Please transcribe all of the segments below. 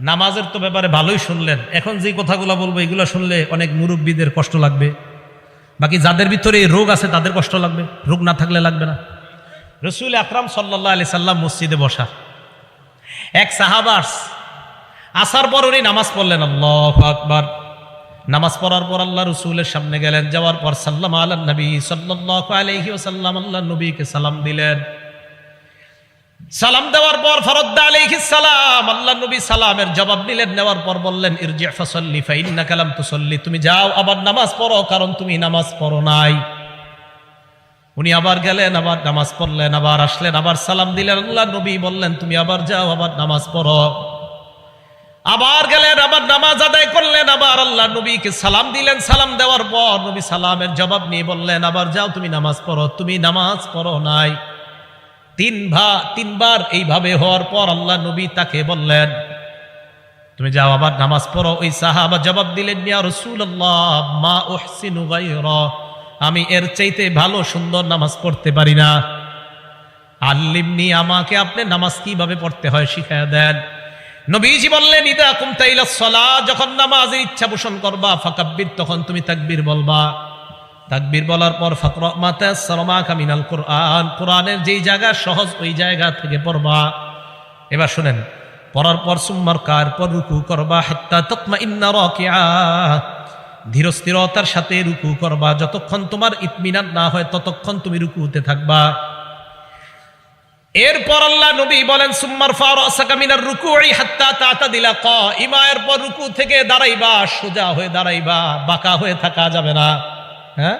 নামাজের তো ব্যাপারে ভালোই শুনলেন। এখন যে কথাগুলো বলব, এগুলো শুনলে অনেক মুরব্বীদের কষ্ট লাগবে। বাকি যাদের ভিতরে এই রোগ আছে, তাদের কষ্ট লাগবে। রোগ না থাকলে লাগবে না। রসুল আকরাম সাল্লাহ আলি সাল্লাম মসজিদে বসা। এক সাহাবাস আসার পর উনি নামাজ পড়লেন, আল্লাহ আকবার। নামাজ পড়ার পর আল্লাহ রসুলের সামনে গেলেন। যাওয়ার পর সাল্লাম আল্লাহ নবী সাল্লাহ আলহি সাল্লাম আল্লাহ নবীকে সালাম দিলেন। সালাম দেওয়ার পর ফরদ্দা আলাইহিস সালাম, আল্লাহ নবী সালামের জবাব নিলেন, নেওয়ার পর বললেন, ইরজি ফাসাল্লি ফাইন্না কালাম তুসল্লি, তুমি যাও, আবার নামাজ পড়ো, কারণ তুমি নামাজ পড়ো নাই। উনি আবার গেলেন, আবার নামাজ পড়লেন, আবার আসলেন, আবার সালাম দিলেন, আল্লাহ নবী বললেন, তুমি আবার যাও, আবার নামাজ পড়ো। আবার গেলেন, আবার নামাজ আদায় করলেন, আবার আল্লাহ নবীকে সালাম দিলেন। সালাম দেওয়ার পর নবী সালামের জবাব নিয়ে বললেন, আবার যাও, তুমি নামাজ পড়ো। তুমি নামাজ পড়ো নাই। তিন ভা, তিনবার এইভাবে হওয়ার পর আল্লাহ নবী তাকে বললেন, তুমি যাও আবার নামাজ পড়ো। ওই সাহাবা জবাব দিলেন, ইয়া রাসূলুল্লাহ, মা উহসিনু গায়রা, আমি এর চাইতে ভালো সুন্দর নামাজ পড়তে পারি না। আল্লিমনি আমাকে আপনি নামাজ কীভাবে পড়তে হয় শিখায় দেন। নবীজি বললেন, ইদা কুমতা ইলা সলা, যখন নামাজের ইচ্ছা পোষণ করবা, ফাকাব্বির, তখন তুমি তাকবীর বলবা। তাকবীর বলার পর ফাকরা মাতা সারমা কামিনাল কোরআন। কোরআনের যেই জায়গা, সহজ ওই জায়গা থেকে পড়বা। এবার শোনেন, পড়ার পর সুম্মার কার পর রুকু করবা, হাত্তা তকমা ইন্না রাকিআ। ধীর স্থিরতার সাথে রুকু করবা, যতক্ষণ তোমার ইতমিনান না হয়, ততক্ষণ তুমি রুকুতে থাকবা। এরপর আল্লাহ নবী বলেন সুম্মার ফারাসাকা মিনার রুকুই হাত্তা তাতা দিলা ক কাইমা এরপর রুকু থেকে দাঁড়াইবা, সোজা হয়ে দাঁড়াইবা, বাঁকা হয়ে থাকা যাবে না। হ্যাঁ?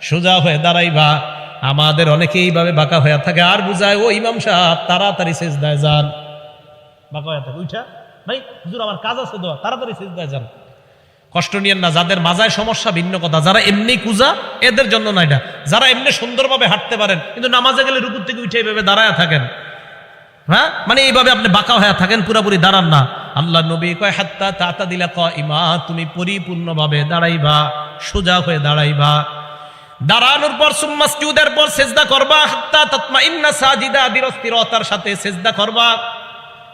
সোজা হয়ে দাঁড়াইবা। আমাদের অনেকে এইভাবে বাঁকা হয়ে থাকে। আর বুঝায়, ও ইমাম সাহেব, তাড়াতাড়ি সেজদায় যান। বাঁকা হয়ে থাকে। উঠা ভাই, হুজুর, আমার কাজ আছে দোয়া। তাড়াতাড়ি সেজদায় যান। কষ্ট নিয়েন না। যাদের মাজায় সমস্যা, ভিন্ন কথা। যারা এমনি কুজা, এদের জন্য না এটা। যারা এমনি সুন্দরভাবে হাঁটতে পারেন, কিন্তু নামাজে গেলে রুকুর থেকে উঠে এইভাবে দাঁড়ায় থাকেন। হ্যাঁ? মানে এইভাবে আপনি বাঁকা হয়ে থাকেন, পুরাপুরি দাঁড়ান না। আল্লাহ নবী কয়, হাত্তা তাতা দিলা ক ইমা তুমি পরিপূর্ণভাবে দাঁড়াইবা। সোজা হয়ে দাঁড়াইবা। দাঁড়ানোর পর সুম্মাসজুদের পর সেজদা করবা, হাত্তা তাতমা ইন্না সাজিদা বিরস্তিরতার সাথে সেজদা করবা।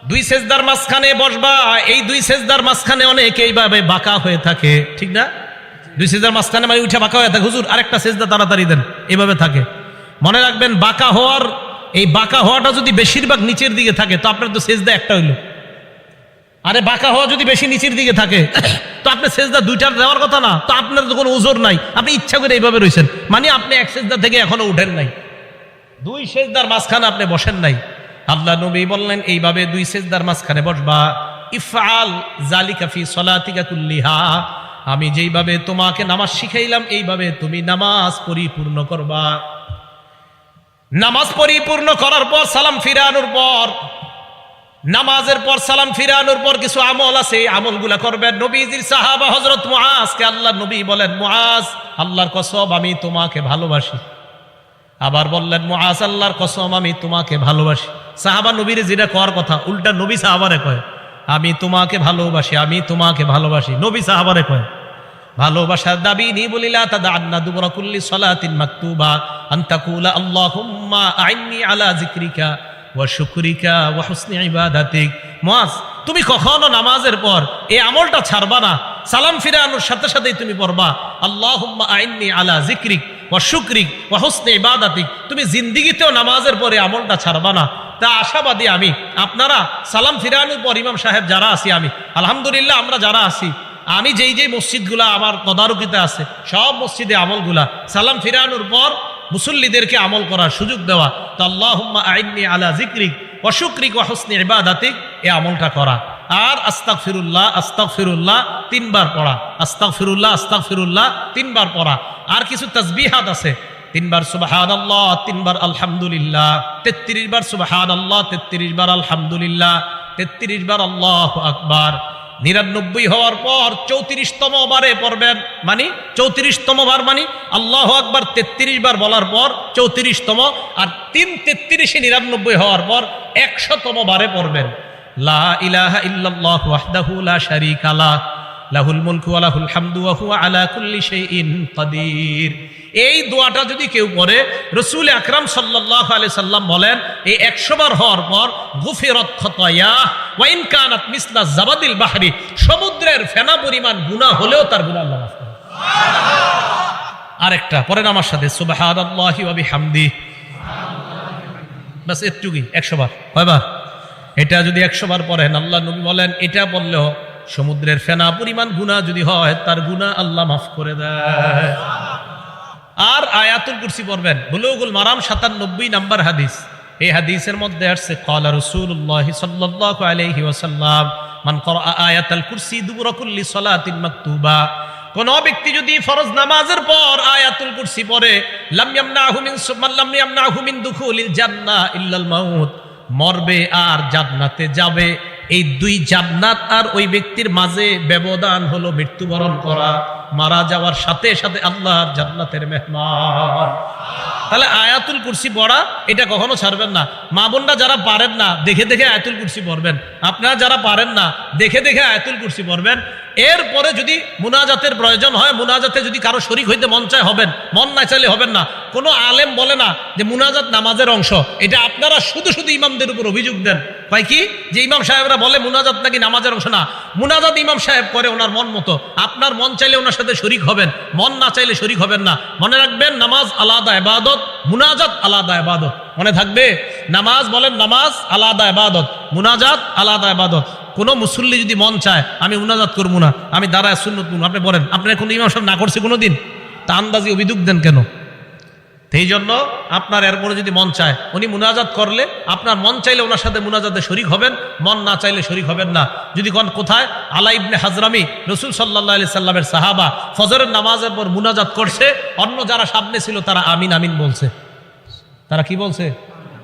দুই সেজদার মাঝখানে বসবা, এই দুই সেজদার মাঝখানে অনেক এইভাবে বাঁকা হয়ে থাকে, ঠিক না? দুই সেজদার মাঝখানে মানে উঠে বাঁকা হয়ে থাকে। হুজুর, আরেকটা সেজদা তাড়াতাড়ি দেন এইভাবে থাকে। মনে রাখবেন, বাঁকা হওয়ার, এই বাঁকা হওয়াটা যদি বেশিরভাগ নিচের দিকে থাকে, তো আপনার তো সেজদা একটা হইল। আরে বাঁকা হওয়া যদি বেশি নিচের দিকে থাকে, তো আপনি সেজদা দুইটার দেওয়ার কথা না, তো আপনার তো কোনো ওজোর নাই। আপনি ইচ্ছা করে এইভাবে রয়েছেন মানে আপনি এক সেজদা থেকে এখনও উঠেন নাই। দুই সেজদার মাঝখানে আপনি বসেন নাই। আল্লাহ নবী বললেন, এইভাবে দুই সেজদার মাঝখানে বসবা। ইফআল জালিকা ফি সলাতিকা কুল্লিহা। আমি যেইভাবে তোমাকে নামাজ শিখাইলাম, এইভাবে তুমি নামাজ পরিপূর্ণ করবা। নামাজ পরিপূর্ণ করার পর সালাম ফিরানোর পর নামাজের পর সালাম ফিরানোর পর কিছু আমল আছে, এই আমলগুলা করবেন নবীজির সাহাবা হজরত মুআজকে আল্লাহ নবী বলেন, মুআজ, আল্লাহর কসব আমি তোমাকে ভালোবাসি। আবার বললেন, মুআজ, আল্লাহর কসম, আমি তোমাকে ভালোবাসি। সাহাবা নবীর যেটা কর কথা, উল্টা নবী সাহাবারে কয়, আমি তোমাকে ভালোবাসি, আমি তোমাকে ভালোবাসি। নবী সাহাবারে কয়, ভালোবাসার দাবি নি বলিলা তাদা আন্না দুবরা কুল্লি সলাতিন মাকতুবা আন্তাকুলা আল্লাহুম্মা আইন্নি আলা জিক্রিকা ইবাদাতিক। তুমি কখনো নামাজের পর এই আমলটা ছাড়বা না। সালাম ফিরানোর সাথে সাথেই তুমি পড়বা। আল্লাহুম্মা আইন্নি আলা জিক্রিক ওয়া শুকরিক ইবাদাতিক। তুমি জিন্দিগিতেও নামাজের পরে আমলটা ছাড়বা না। তা আশাবাদী আমি। আপনারা সালাম ফিরানোর পর ইমাম সাহেব যারা আছি আমি, আলহামদুলিল্লাহ আমরা যারা আছি, আমি যেই যেই মসজিদগুলা আমার তদারকিতে আছে, সব মসজিদে আমলগুলা। সালাম ফিরানোর পর মুসল্লিদেরকে আমল করার সুযোগ দেওয়া। তো আল্লাহ আইনি আলা জিক্রিক অশুক্রিক ও হসনি ইবাদাতিক এ আমলটা করা। আর আস্তাক ফিরুল্লাহ আস্তাক ফিরুল্লাহ তিনবার পড়া। আস্তাক ফিরুল্লাহ আস্তাক ফিরুল্লাহ তিনবার পড়া। আর কিছু তসবিহাত আছে। তিনবার সুবাহান আল্লাহ তিনবার আলহামদুলিল্লাহ, তেত্রিশ বার সুবাহান আল্লাহ তেত্রিশ বার আলহামদুলিল্লাহ, তেত্রিশ বার আল্লাহ আকবার। নিরানব্বই হওয়ার পর চৌত্রিশতম বারে পড়বেন মানে চৌত্রিশতম বার মানে আল্লাহ আকবার তেত্রিশ বার বলার পর চৌত্রিশতম আর তিন তেত্রিশে নিরানব্বই হওয়ার পর একশতম বারে পড়বেন। লা ইলাহা ইল্লাল্লাহ ওয়াহদাহু লা শারীকা লাহ লাহুল মুলকু ওয়া লাহুল হামদু আলা কুল্লি শাইইন এই দোয়াটা যদি কেউ করে, রসুল আকরাম সাল্লাহ আলি সাল্লাম বলেন, এই একশো বার হওয়ার পর গুফিরত খতয়া, ওয়াইন কানাত মিসলা জাবাদিল বাহরি, সমুদ্রের ফেনা পরিমাণ গুনাহ হলেও তার গুনাহ আল্লাহ আরেকটা পরেন আমার সাথে, সুবহানাল্লাহি ওয়া বিহামদি। বাস এটুকুই একশো বার। এটা যদি একশো বার পড়েন, আল্লাহ নবী বলেন, এটা বললেও সমুদ্রের ফেনা পরিমাণ গুণা যদি হয়, তার গুণা আল্লাহ মাফ করে দেয়। আর আয়াতুল কুরসি পড়বেন। বুলুগুল মারাম সাতানব্বই নাম্বার হাদিস। এই হাদিসের মধ্যে আসছে কলা রসুল্লাহ সাল্লাল্লাহু আলাইহি ওয়াসাল্লাম, মান করা আয়াতাল কুরসি দুবুরা কুল্লি সালাতিন মাকতুবা। কোন ব্যক্তি যদি ফরজ নামাজের পর আয়াতুল কুরসি পড়ে, লাম ইয়ামনাহু মিন সুমান লাম ইয়ামনাহু মিন দুখুলিল জান্নাহ ইল্লাল মাউত মরবে আর জান্নাতে যাবে। এই দুই জান্নাত আর ওই ব্যক্তির মাঝে ব্যবধান হলো মৃত্যুবরণ করা, মারা যাওয়ার সাথে সাথে আল্লাহর জান্নাতের মেহমান। তাহলে আয়াতুল কুরসি পড়া, এটা কখনো ছাড়বেন না। মা বোনরা যারা পারেন না, দেখে দেখে আয়াতুল কুরসি পড়বেন। আপনারা যারা পারেন না, দেখে দেখে আয়াতুল কুরসি পড়বেন। এরপরে যদি মুনাজাতের প্রয়োজন হয়, মুনাজাতে যদি কারও শরিক হইতে মন চায়, হবেন। মন না চাইলে হবেন না। কোনো আলেম বলে না যে মুনাজাত নামাজের অংশ। এটা আপনারা শুধু শুধু ইমামদের উপর অভিযোগ দেন। হয় কি? যে ইমাম সাহেবরা বলে মুনাজাত নাকি নামাজের অংশ? না। মুনাজাত ইমাম সাহেব করে ওনার মন মতো। আপনার মন চাইলে ওনার সাথে শরিক হবেন। মন না চাইলে শরিক হবেন না। মনে রাখবেন, নামাজ আলাদা এবাদত মুনাজাত আলাদা এবাদত মনে থাকবে? নামাজ বলেন নামাজ আলাদা এবাদত মুনাজাত আলাদা এবাদত কোনো মুসল্লি যদি মন চায়, আমি মুনাজাত করব না, আমি দাঁড়ায় সুন্নত আপনি বলেন, আপনার কোনো ইমাম সাহেব না করছে কোনো দিন তা আন্দাজি অভিযোগ দেন কেন? সেই জন্য আপনার এরপরে যদি মন চায়, উনি মুনাজাত করলে, আপনার মন চাইলে ওনার সাথে মুনাজাতে শরিক হবেন, মন না চাইলে শরিক হবেন না। যদি কোন কোথায়, আলা ইবনে হাজরামি, রসুল সাল্লাহ আলি সাল্লামের সাহাবা ফজরের নামাজের পর মুনাজাত করছে, অন্য যারা সামনে ছিল তারা আমিন আমিন বলছে। তারা কি বলছে?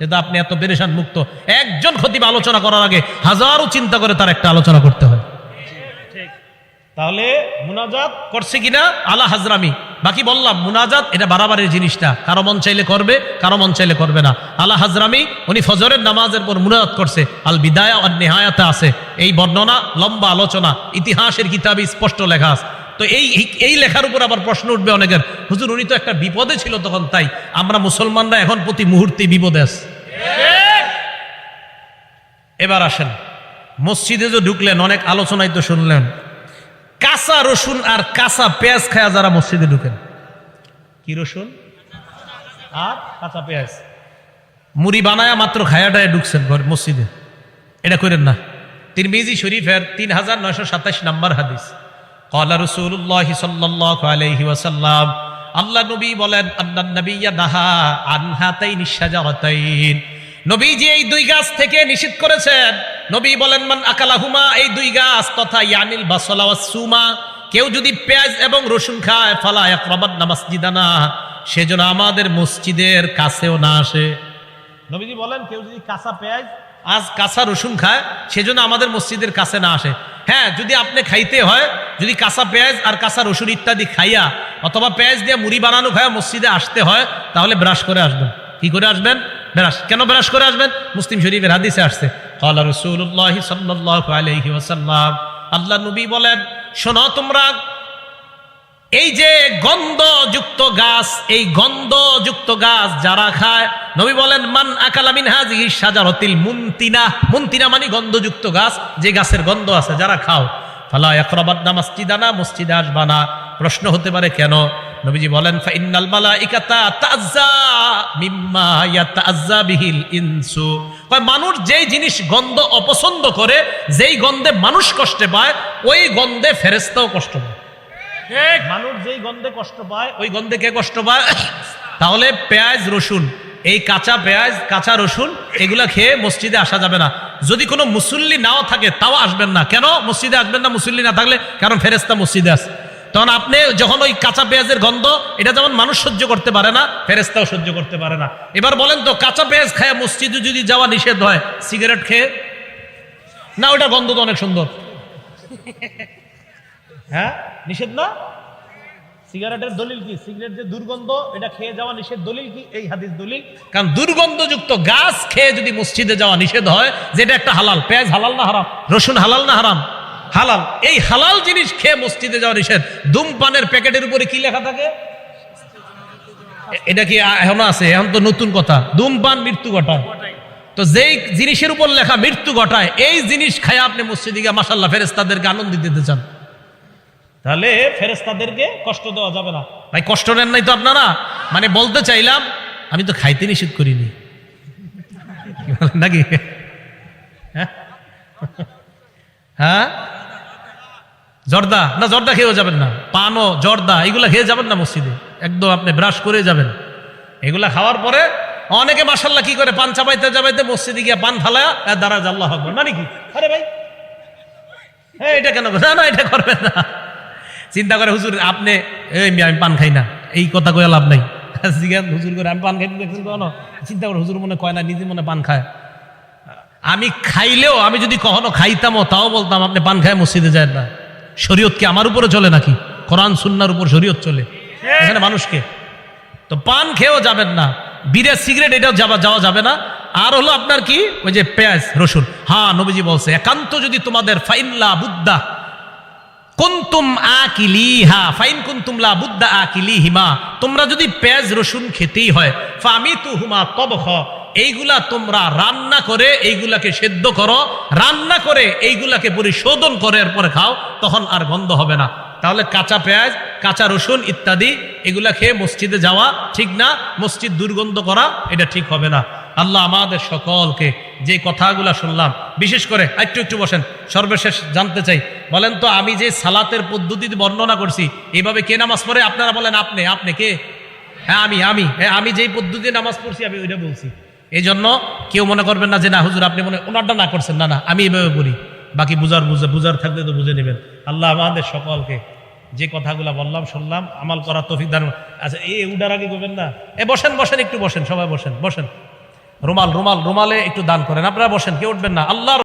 কিন্তু আপনি এত পেরেশান মুক্ত। একজন খতিব আলোচনা করার আগে হাজারো চিন্তা করে তার একটা আলোচনা করতে হয়। তাহলে মুনাজাত করছে কিনা? আলা হাজরামি। বাকি বললাম মুনাজাত এটা বাড়াবাড়ির জিনিসটা। কারও মন চাইলে করবে কারও মন চাইলে করবে না। আলা হাজরামি উনি ফজরের নামাজের পর মুনাজাত করছে। আল বিদায়া আর নেহায়াতে আছে। এই বর্ণনা লম্বা আলোচনা। ইতিহাসের কিতাবে স্পষ্ট লেখা আছে। তো এই এই লেখার উপর আবার প্রশ্ন উঠবে অনেকের। হুজুর উনি তো একটা বিপদে ছিল তখন তাই। আমরা মুসলমানরা এখন প্রতি মুহূর্তে বিপদে আছি। এবার আসেন। মসজিদে যে ঢুকলেন, অনেক আলোচনায় তো শুনলেন। কাঁচা রসুন আর কাঁচা পেঁয়াজ খায়া যারা মসজিদে ঢুকেন। কি রসুন? আর কাঁচা পেঁয়াজ। মুড়ি বানায়া মাত্র খায়াটায় ঢুকছেন ঘর মসজিদে। এটা করেন না। তিরমিজি শরীফের তিন হাজার নয়শো সাতাশ নাম্বার হাদিস। কলা রসুল্লাহ সাল্লাহ আলহি ওয়াসাল্লাম আল্লাহ নবী বলেন, আন্নান নবিয়া নাহা নবীজি এই দুই গাছ থেকে নিষিদ্ধ করেছেন। নবী বলেন, মান আকালাহুমা, এই দুই গাছ, তথা ইয়ানিল বাসলা সুমা। কেউ যদি পেঁয়াজ এবং রসুন খায়, ফালা একরবাদ না মসজিদানা সেজন্য আমাদের মসজিদের কাছেও না আসে। নবীজি বলেন, কেউ যদি কাঁচা পেঁয়াজ, আজ কাঁচা রসুন খায় সেজন্য আমাদের মসজিদের কাছে না আসে। হ্যাঁ যদি আপনি খাইতে হয়, যদি কাঁচা পেঁয়াজ আর কাঁচা রসুন ইত্যাদি খাইয়া, অথবা পেঁয়াজ দিয়ে মুড়ি বানানো খাইয়া মসজিদে আসতে হয়, তাহলে ব্রাশ করে আসবেন। কি করে আসবেন? ব্রাশ। কেন ব্রাশ করে আসবেন? মুসলিম শরীফের হাদিসে আসছে। আল্লাহ নবী বলেন, শোনো তোমরা এই যে গন্ধযুক্ত গাছ, এই গন্ধযুক্ত গাছ যারা খায়, নবী বলেন, মান আকালামিন হাজি সাজারতিল মুন্তিনা। মুন্তিনা মানে গন্ধযুক্ত গাছ, যে গাছের গন্ধ আছে, যারা খাও। ফালা একরাবাদনা মসজিদানা? মসজিদে আসবানা প্রশ্ন হতে পারে, কেন? নবীজি বলেন ফাইনাল মালাইকাতা তাজ্জা মিম্মা ইয়াতাজ্জা বিহিল ইনসু। কয়, মানুষ যেই জিনিস গন্ধ অপছন্দ করে, যেই গন্ধে মানুষ কষ্টে পায়, ওই গন্ধে ফেরেস্তাও কষ্ট পায়। মানুষ যেই গন্ধে কষ্ট পায়, ওই গন্ধে কে কষ্ট পায়? তাহলে পেঁয়াজ, রসুন। এই কাঁচা পেঁয়াজ, কাঁচা রসুন, এগুলা খেয়ে মসজিদে আসা যাবে না। যদি কোনো মুসল্লি নাও থাকে, তাও আসবেন না। কেন? মসজিদে আসবেন না, মুসল্লি না থাকলে? কারণ ফেরেস্তা মসজিদে আছে। তখন আপনি যখন ওই কাঁচা পেঁয়াজের গন্ধ, এটা যেমন মানুষ সহ্য করতে পারে না ফেরেস্তাও সহ্য করতে পারে না। এবার বলেন তো, কাঁচা পেঁয়াজ খায় মসজিদে যদি যাওয়া নিষেধ হয়, সিগারেট খেয়ে? না ওটা গন্ধ তো অনেক সুন্দর। হ্যাঁ? নিষেধ না? সিগারেটের দলিল কি? সিগারেট যে দুর্গন্ধ, এটা খেয়ে যাওয়া নিষেধ দলিল কি? এই হাদিস দলিল। কারণ দুর্গন্ধযুক্ত গাছ খেয়ে যদি মসজিদে যাওয়া নিষেধ হয়, যেটা একটা হালাল। পেঁয়াজ হালাল না হারাম? রসুন হালাল না হারাম? হালাল। এই হালাল জিনিস খেয়ে মসজিদে যাওয়া নিষেধ। ধূমপানের প্যাকেটের উপরে কি লেখা থাকে? এটা কি এখনও আছে? এখন তো নতুন কথা। ধূমপান মৃত্যু ঘটায়। তো যেই জিনিসের উপর লেখা মৃত্যু ঘটায়, এই জিনিস খায় আপনি মসজিদে গিয়ে মাসাল্লাহ ফেরেস্তাদেরকে আনন্দ দিতে চান। তাহলে ফেরেস্তাদেরকে কষ্ট দেওয়া যাবে না। ভাই, কষ্ট নেন নাই তো আপনারা? মানে বলতে চাইলাম, আমি তো খাইতে নিষেধ করিনি। নাকি? হ্যাঁ? হ্যাঁ? জর্দা? না, জর্দা খেয়েও যাবেন না। পানও, জর্দা, এগুলা খেয়ে যাবেন না মসজিদে। একদম আপনি ব্রাশ করে যাবেন। এগুলা খাওয়ার পরে অনেকে মাসাল্লাহ কি করে, পান চাবাইতে চাবাইতে মসজিদে গিয়ে পান ফালায় দাঁড়া আল্লাহ আকবর। মানে কি আরে ভাই। হ্যাঁ এটা কেন না না, এটা করবেন না। চিন্তা করে হুজুর আপনি এই আমি পান খাই না এই কথা কয়ে লাভ নাই। হুজুর করে আমি পান খাইতে দেখছেন কখনো? চিন্তা করে হুজুর মনে কয় না নিজে মনে পান খায়। আমি খাইলেও আমি যদি কখনো খাইতামও তাও বলতাম আপনি পান খায় মসজিদে যায় না। শরীয়ত কি আমার উপরে চলে নাকি? কোরআন সুন্নার উপর শরীয়ত চলে? এখানে মানুষকে? তো পান খেয়েও যাবেন না। বিড়ে সিগারেট এটাও যাওয়া যাওয়া যাবে না। আর হলো আপনার কি? ওই যে পেঁয়াজ রসুন। হ্যাঁ নবীজি বলছে একান্ত যদি তোমাদের ফাইল্লা বুদ্ধা কুন্তুম আকিলিহা, ফাইন কুন্তুম লা বুদ্দা আকিলিহিমা। তোমরা যদি পেঁয়াজ, রসুন খেতেই হয় ফামিতু হুমা তবখ। এইগুলা তোমরা রান্না করে, এইগুলাকে সেদ্ধ করো, রান্না করে, এইগুলাকে পরিশোধন করে, এরপরে খাও, তখন আর গন্ধ হবে না। তাহলে কাঁচা পেঁয়াজ, কাঁচা রসুন ইত্যাদি, এগুলা খেয়ে মসজিদে যাওয়া ঠিক না, মসজিদ দুর্গন্ধ করা, এটা ঠিক হবে না। আল্লাহ আমাদের সকলকে যে কথাগুলা শুনলাম, বিশেষ করে একটু একটু বসেন, সর্বশেষ জানতে চাই। বলেন তো, আমি যে সালাতের পদ্ধতিতে বর্ণনা করছি এইভাবে কে নামাজ পড়ে? আপনারা বলেন, আপনি আপনি কে? হ্যাঁ আমি আমি হ্যাঁ আমি যেই পদ্ধতিতে নামাজ পড়ছি, আমি ওইটা বলছি। এই জন্য কেউ মনে করবেন না যে, না, হুজুর, আপনি মনে ওনারটা না করছেন, না না, আমি এইভাবে বলি। বাকি বুঝার, বুঝে, বুঝার থাকলে তো বুঝে নেবেন। আল্লাহ আমাদের সকলকে যে কথাগুলা বললাম, শুনলাম, আমাল করার তফিক দান। আচ্ছা এ উডার আগে করবেন না? এ বসেন বসেন, একটু বসেন, সবাই বসেন বসেন। রুমাল রুমাল রুমালে একটু দান করেন। আপনারা বসেন কেউ উঠবেন না। আল্লাহ